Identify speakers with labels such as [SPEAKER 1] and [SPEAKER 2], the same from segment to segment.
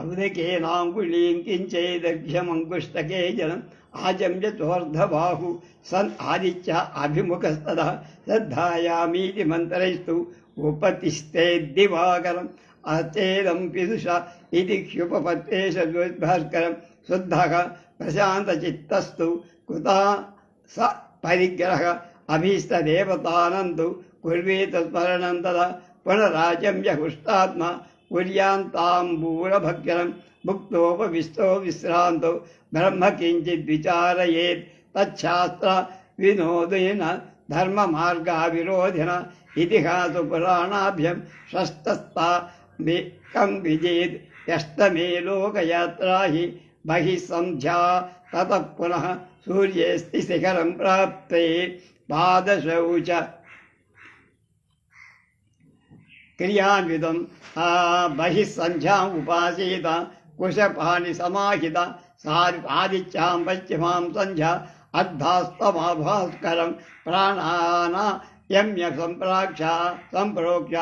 [SPEAKER 1] ఉదకేనాంగుళీం కించేదర్ఘ్యమంకుష్టకే జలం ఆచమ్య చోర్ధబాహు సన్ ఆదిత్య అభిముఖస్తద శ్రద్ధాయామీతి మంత్రైస్తు ఉపతిష్టే దివాకరం అచేదం పిదుష ఇది క్షుపపత్తే సద్భాస్కరం శుద్ధః ప్రశాంతచిత్తస్తు కుతా స పరిగ్రహ అభీష్టదేవతానందు కుర్వేత స్మరణం తదా कुर्यान्ताम्बूरभक्षणं भुक्तोपविष्टो विश्रान्तो ब्रह्म किञ्चित् विचारयेत् तच्छास्त्र विनोदेन धर्ममार्गाविरोधिन इतिहासपुराणाभ्यं षष्ठस्ता कं विजेत् यष्टमे लोकयात्रा ही बहिसंध्या सन्ध्या ततः पुनः सूर्येऽस्ति शिखरं प्राप्ते पादशौच పునః సూర్యేస్తి బహిः సంధ్యాम् ఉపాసీత కుశపాని సమాహిత సారి ఆదిత్యాం పశ్చిమాం సంధ్య అర్ధాస్తమాభాస్కరం ప్రాణానా యమ్య సంప్రాక్ష సంప్రోక్ష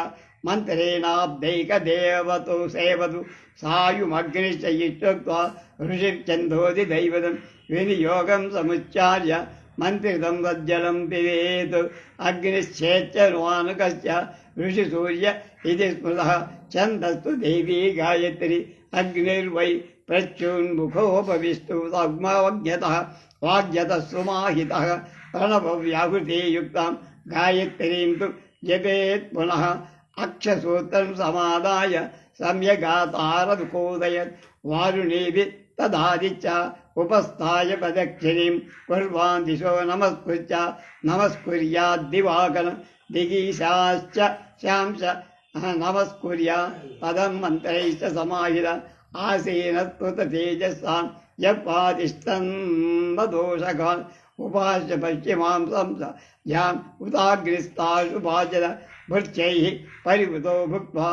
[SPEAKER 1] మంత్రేణాబ్దైకదేవతు సేవతు సాయుమగ్నిశ్చ ఇత్యుక్త్వా ఋషిర్చందోది దైవతం వినియోగం సముచ్చార్య మంత్రితం తజ్జలం పివేత్. అగ్నిశ్చేచ్చనుమానుకశ్చ ఋషి సూర్య ఇది స్మృతः ఛందస్తు దేవీ గాయత్రి. అగ్నిర్వై ప్రత్యున్ముఖోపవిష్టు సగ్మవజ్ఞతः వాగ్యతः సుమాహితः ప్రణవవ్యాహృతియుక్తాం గాయత్రీం తు జపేత్ పునః. అక్షసూత్రం సమాదాయ సమ్యగాతారదుకోదయత్. వారుణీభి उपस्थाय पदक्षिणीं कुर्वान् दिशो नमस्कृत्य नमस्कुर्याद्दिवाकर दिगीशाश्च श्यांश नमस्कुर्या। पदं मन्त्रैश्च समाहित आसीनत्वततेजस्सां यत्पातिष्ठन्मदोषकान् उपास्य पश्चिमां संस याम् उदाग्रिस्ताशुभाचर भृत्यैः परिवृतो भुक्त्वा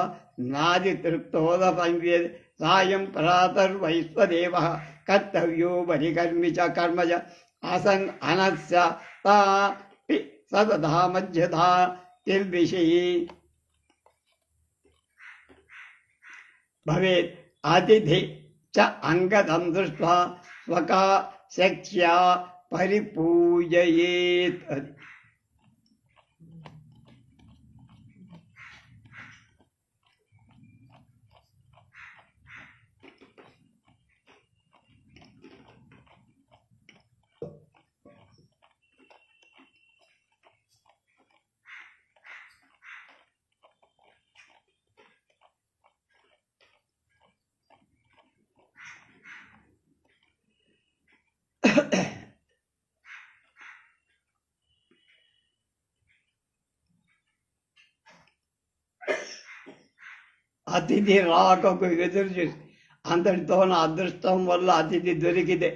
[SPEAKER 1] नादितृप्तोदपङ्क्ते सायं प्रातर्वैश्वदेवः కర్తవ్యో పరికర్మి చ కర్మజ ఆసంగ్ అనస్య తా సతదా మధ్యధా తిర్విషయీ భవేత్ అతిథి చ అంగదం దృష్ట్వా స్వకా శక్ష్యా పరిపూజయేత్ అది అతిథి రాకకు ఎదురు చూసి అంతటితో అదృష్టం వల్ల అతిథి దొరికితే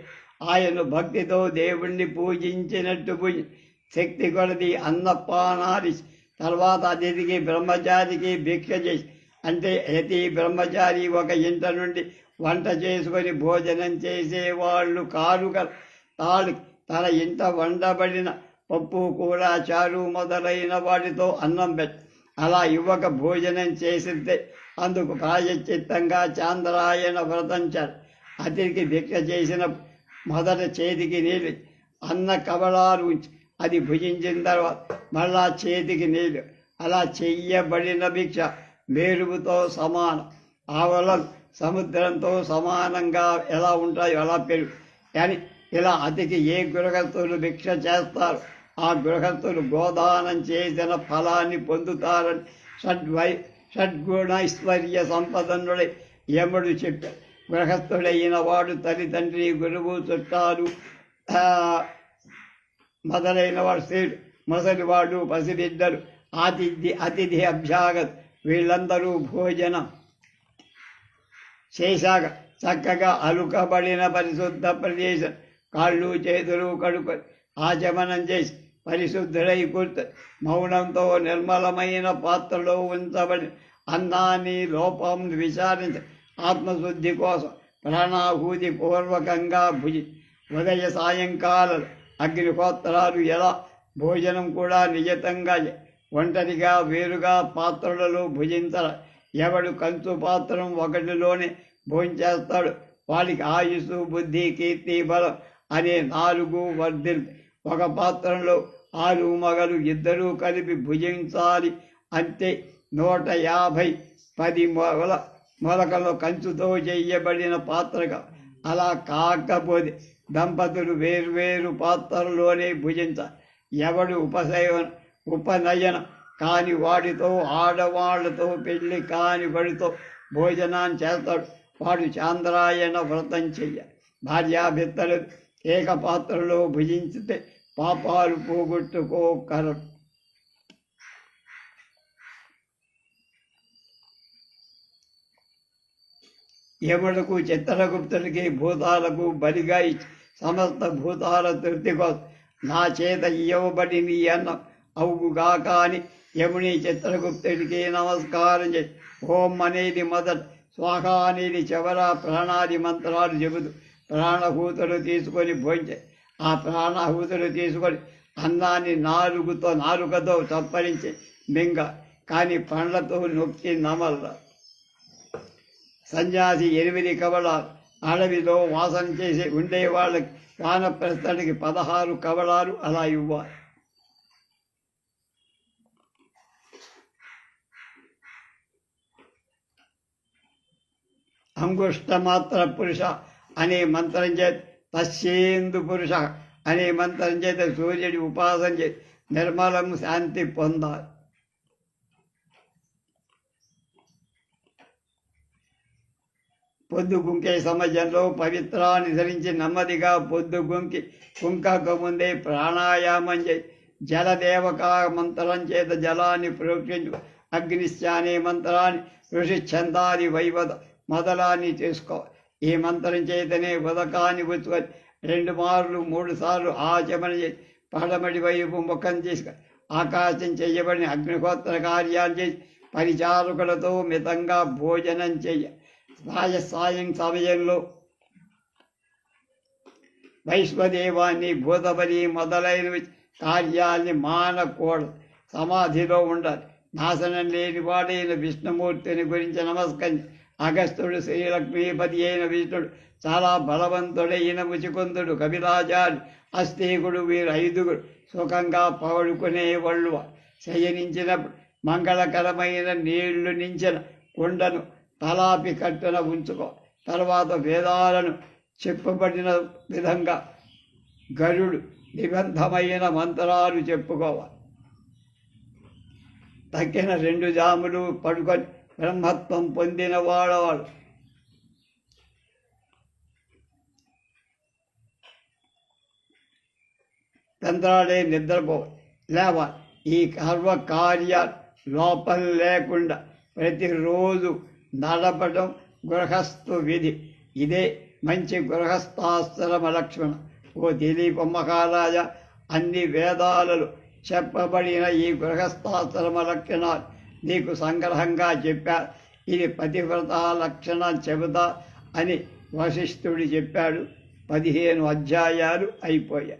[SPEAKER 1] ఆయన భక్తితో దేవుణ్ణి పూజించినట్టు పూజ. శక్తి కొలది అన్నపానాది తర్వాత అతిథికి బ్రహ్మచారికి భిక్ష చేసి అంటే అతి బ్రహ్మచారి ఒక ఇంట నుండి వంట చేసుకొని భోజనం చేసేవాళ్ళు కారు తాడు తన ఇంట వండబడిన పప్పు కూర చారు మొదలైన వాటితో అన్నం పెట్టి అలా ఇవ్వక భోజనం చేసితే అందుకు ప్రాయశ్చిత్తంగా చాంద్రాయణ వ్రతం చారు అతనికి భిక్ష చేసిన మొదట చేతికి నీళ్ళు అన్న కబళాలు అది భుజించిన తర్వాత మళ్ళా చేతికి నీళ్ళు అలా చెయ్యబడిన భిక్ష మేలుగుతో సమానం. ఆవలం సముద్రంతో సమానంగా ఎలా ఉంటాయో అలా పెరుగు. కానీ ఇలా అతికి ఏ గృహస్థులు భిక్ష చేస్తారు? ఆ గృహస్థులు గోదానం చేసిన ఫలాన్ని పొందుతారని షడ్వై షడ్గుణైశ్వర్య సంపదనుడై యముడు చెప్పాడు గృహస్థుడైన వాడు తల్లిదండ్రి గురువు చుట్టాలు మొదలైన వాడు స్త్రీలు ముసలివాడు పసిబిడ్డలు ఆతిథి అతిథి అభ్యాగత్ వీళ్ళందరూ భోజనం చేశాక చక్కగా అలుకబడిన పరిశుద్ధ ప్రదేశం కాళ్ళు చేతులు కడుకు ఆచమనం చేసి పరిశుద్ధుడై కూర్చు మౌనంతో నిర్మలమైన పాత్రలో ఉంచబడి అన్నాన్ని లోపం విచారించ ఆత్మశుద్ధి కోసం ప్రాణాహూతి పూర్వకంగా భుజి ఉదయ సాయంకాల అగ్నిహోత్రాలు ఎలా భోజనం కూడా నియతంగా ఒంటరిగా వేరుగా పాత్రలలో భుజించర ఎవడు కంచు పాత్రం ఒకటిలోనే భోంచేస్తాడు వాడికి ఆయుసు బుద్ధి కీర్తి బలం అనే నాలుగు వర్ధిల్ ఒక పాత్రలో ఆరు మగలు ఇద్దరూ కలిపి భుజించాలి. అంతే నూట యాభై పది మొల మొలకలు కంచుతో చేయబడిన పాత్రగా. అలా కాకపోతే దంపతులు వేర్వేరు పాత్రలోనే భుజించాలి ఎవడు ఉపశయన ఉపనయన కాని వాడితో ఆడవాళ్ళతో పెళ్ళి కాని వాడితో భోజనాన్ని చేస్తాడు. వాడు చాంద్రాయణ వ్రతం చెయ్య. భార్యాభిత్తలు ఏక పాత్రలో భుజించితే పాపాలు పోగొట్టుకోకరు యములకు చిత్తరగుప్తునికి భూతాలకు బలిగా ఇచ్చి సమస్త భూతాల తృప్తి కోసం నా చేత ఇవ్వబడి నీ అన్న అవుగాక అని యముని చిత్రగుప్తుడికి నమస్కారం చేసి ఓం అనేది మొదట స్వాహ అనేది చివర ప్రాణాది మంత్రాలు చెబుతూ ప్రాణభూతులు తీసుకొని భోంచే ఆ ప్రాణహూతులు తీసుకొని అన్నాన్ని నాలుగుతో నాలుగతో చప్పరించి మింగ. కానీ పండ్లతో నొక్కి నమల్ల. సన్యాసి ఎనిమిది కవళాలు అడవిలో వాసన చేసి ఉండే వాళ్ళకి వానప్రస్థడికి పదహారు కవళాలు అలా ఇవ్వాలి. అంగుష్టమాత్ర పురుష అనే మంత్రం చేతి తస్యేందు పురుష అనే మంత్రం చేత సూర్యుడి ఉపాసన చే నిర్మలం శాంతి పొందాలి. పొద్దు గుంకే సమయంలో పవిత్రాన్ని ధరించి నెమ్మదిగా పొద్దు గుంకి కుంకకు ముందే ప్రాణాయామం చేయి. జలదేవకా మంత్రం చేత జలాన్ని ప్రోక్షించు. అగ్నిశ్చానే మంత్రాన్ని ఋషి ఛందాది వైవద మొదలాన్ని చేసుకో ఈ మంత్రం చేతనే ఉదకాన్ని పుచ్చుకొని రెండు మార్లు మూడు సార్లు ఆచమన చేసి పడమడి వైపు ముఖం తీసుకు ఆకాశం చేయబడిన అగ్నిహోత్ర కార్యాలు చేసి పరిచారకులతో మితంగా భోజనం చేయ సాయ సాయం సమయంలో వైశ్వదేవాన్ని భూతబలి మొదలైనవి కార్యాల్ని మానకూడదు. సమాధిలో ఉండాలి. నాశనం లేని వాడైన విష్ణుమూర్తిని గురించి నమస్కరించి అగస్త్యుడు శ్రీలక్ష్మీపతి అయిన విష్ణుడు చాలా బలవంతుడైన ముచికుందుడు. కవిరాజాడు అస్తీకుడు వీరు ఐదుగురు సుఖంగా పడుకునే వాళ్ళు శయనించినప్పుడు మంగళకరమైన నీళ్ళు నించిన కుండను తలాపి కట్టున ఉంచుకో. తర్వాత వేదాలను చెప్పబడిన విధంగా గరుడు నిబంధమైన మంత్రాలు చెప్పుకోవాలి. తక్కిన రెండు జాములు పడుకొని బ్రహ్మత్వం పొందిన వాడవాడు. తంత్రాలే నిద్రపో లేవ ఈ కర్మకార్య లోపం లేకుండా ప్రతిరోజు నడపడం గృహస్థు విధి. ఇదే మంచి గృహస్థాశ్రమ లక్ష్మణ. ఓ దిలీప మహారాజ అన్ని వేదాలలో చెప్పబడిన ఈ గృహస్థాశ్రమ లక్షణాలు నీకు సంగ్రహంగా చెప్పా. ఇది పతివ్రత లక్షణ చెబుతా అని వశిష్ఠుడు చెప్పాడు. పదిహేను అధ్యాయాలు అయిపోయాయి.